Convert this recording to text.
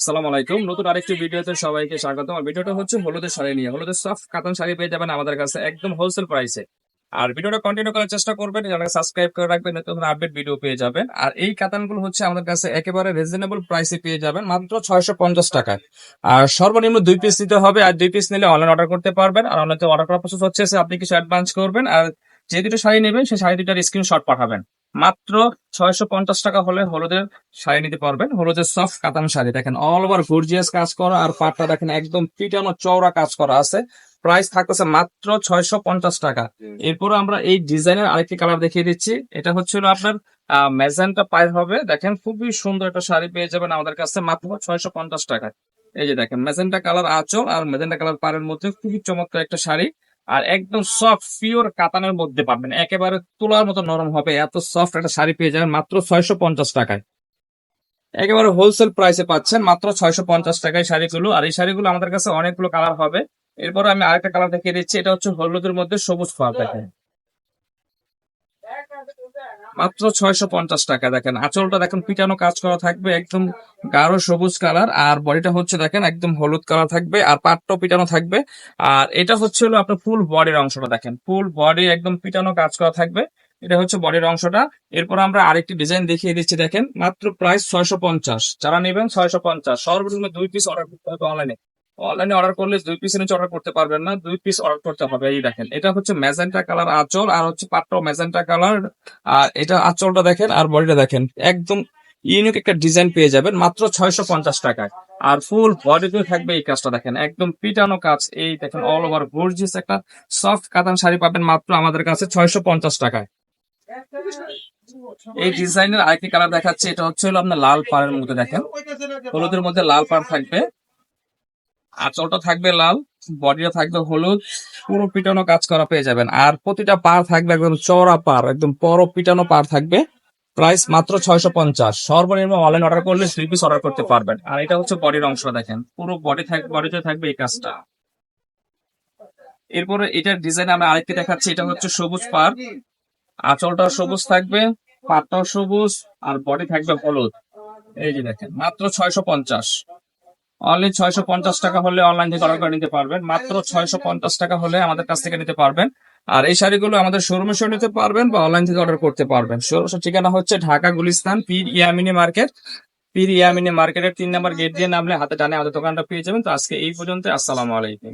আসসালামু আলাইকুম। নতুন আরেকটি ভিডিওতে সবাইকে স্বাগত আর ভিডিওটা হচ্ছে হলুদের শাড়ি নিয়ে। হলুদের সফট কাতান শাড়ি পেয়ে যাবেন আমাদের কাছে একদম হোলসেল প্রাইসে আর ভিডিওটা কন্টিনিউ করার চেষ্টা করবেন চ্যানেলকে সাবস্ক্রাইব করে রাখবেন, নতুন আপডেট ভিডিও পেয়ে যাবেন। আর এই কাতানগুলো হচ্ছে আমাদের কাছে একেবারে রিজনেবল প্রাইসে পেয়ে যাবেন, মাত্র ছয়শো পঞ্চাশ টাকায়। আর সর্বনিম্ন দুই পিস নিতে হবে, আর দুই পিস নিলে অনলাইন অর্ডার করতে পারবেন। আর অনলাইনে অর্ডার করার প্রসেস হচ্ছে আপনি কিছু অ্যাডভান্স করবেন, আর যে দুটো শাড়ি নেবেন, সেই শাড়ি দুটার স্ক্রিনশট পাঠাবেন। মাত্র ছয়শো পঞ্চাশ টাকা হলে হলুদের শাড়ি নিতে পারবেন। হলুদের সফট কাতান শাড়ি। দেখেন অল ওভার গর্জিয়াস কাজ করা আর পাটটা দেখেন একদম পিটানো চওড়া কাজ করা আছে। প্রাইস থাকতেছে মাত্র ছয়শো পঞ্চাশ টাকা। এরপর আমরা এই ডিজাইনের আরেকটি কালার দেখিয়ে দিচ্ছি। এটা হচ্ছে হলো আপনার মেজেন্টা পায়ের হবে। দেখেন খুবই সুন্দর একটা শাড়ি পেয়ে যাবেন আমাদের কাছে মাত্র ছয়শো পঞ্চাশ টাকায়। এই যে দেখেন মেজেন্টা কালার আঁচল আর মেজেন্টা কালার পাড়ের মধ্যে খুবই চমৎকার একটা শাড়ি। আর একদম সফট পিওর কাতানের মধ্যে পাবেন। একেবারে তোলার মতো নরম হবে। এত সফট একটা শাড়ি পেয়ে যাবেন মাত্র ছয়শো পঞ্চাশ টাকায়। একেবারে হোলসেল প্রাইসে পাচ্ছেন মাত্র ছয়শো পঞ্চাশ টাকায় শাড়িগুলো। আর এই শাড়িগুলো আমাদের কাছে অনেকগুলো কালার হবে। এরপর আমি আরেকটা কালার দেখিয়ে দিচ্ছি। এটা হচ্ছে হলুদের মধ্যে সবুজ ফার দেখেন। মাত্র ছয়শো পঞ্চাশ টাকা, দেখেন। আঁচলটা দেখেন, পিটানো কাজ করা থাকবে, একদম গাঢ় সবুজ কালার, আর বডিটা হচ্ছে দেখেন, একদম হলুদ কালার থাকবে, আর পাটটাও পিটানো থাকবে। আর এটা হচ্ছে হলো আপনার ফুল বডির অংশটা, দেখেন। ফুল বডি, একদম পিটানো কাজ করা থাকবে। এটা হচ্ছে বডির অংশটা। এরপর আমরা আরেকটি ডিজাইন দেখিয়ে দিচ্ছি, দেখেন, মাত্র প্রাইস ছয়শো পঞ্চাশ। যারা নেবেন ছয়শো পঞ্চাশ সর্বনিম্ন দুই পিস অর্ডার করতে হবে অনলাইনে অনলাইনে অর্ডার করলে দুই পিস নিচে অর্ডার করতে পারবেন না, দুই পিস অর্ডার করতে হবে, এই দেখেন। এটা হচ্ছে ম্যাজেন্টা কালার আঁচল আর হচ্ছে পাটটাও ম্যাজেন্টা কালার আর এটা আঁচলটা দেখেন আর বডিটা দেখেন, একদম ইউনিক একটা ডিজাইন পেয়ে যাবেন, মাত্র ছয়শো পঞ্চাশ টাকায়। আর ফুল বডিতে থাকবে এই কাজটা দেখেন, একদম পিটানো কাজ, এই দেখেন অল ওভার গর্জিয়াস একটা সফট কাতান শাড়ি পাবেন মাত্র আমাদের কাছে ছয়শো পঞ্চাশ টাকায়। এই ডিজাইনের আরেকটি কালার দেখাচ্ছে, এটা হচ্ছে হলো আপনার লাল পাড়ের মধ্যে দেখেন, হলুদের মধ্যে লাল পাড় থাকবে। আঁচলটা থাকবে লাল, বডিটা থাকবে হলুদ, পুরো পিটানো কাজ করা পেয়ে যাবেন। আর প্রতিটা পার থাকবে একদম চড়া পার একদম বড় পিটানো পার থাকবে। প্রাইস মাত্র ছয়শো পঞ্চাশ। সর্বনিম্ন অনলাইন অর্ডার করলে থ্রি পিস অর্ডার করতে পারবেন। আর এটা হচ্ছে বডির অংশ, দেখেন। পুরো বডি থাকবে বডিতে থাকবে এই কাজটা। এরপরে এটার ডিজাইন আমি আরেকটি দেখাচ্ছি, এটা হচ্ছে সবুজ পার আঁচলটা সবুজ থাকবে পাটটাও সবুজ, আর বডি থাকবে হলুদ। এই যে দেখেন, মাত্র ছয়শো পঞ্চাশ। অনলি ছয়শো পঞ্চাশ টাকা হলে অনলাইন থেকে অর্ডার করে নিতে পারবেন। মাত্র ছয়শো পঞ্চাশ টাকা হলে আমাদের কাছ থেকে নিতে পারবেন। আর এই শাড়িগুলো আমাদের শোরুমে শো নিতে পারবেন বা অনলাইন থেকে অর্ডার করতে পারবেন। শোরুমের ঠিকানা হচ্ছে ঢাকা গুলিস্তান, পীর ইয়ামিনী মার্কেট। পীর ইয়ামিনী মার্কেটের তিন নাম্বার গেট দিয়ে নামলে হাতে টানে আমাদের দোকানটা পেয়ে যাবেন। তো আজকে এই পর্যন্ত আসসালামু আলাইকুম।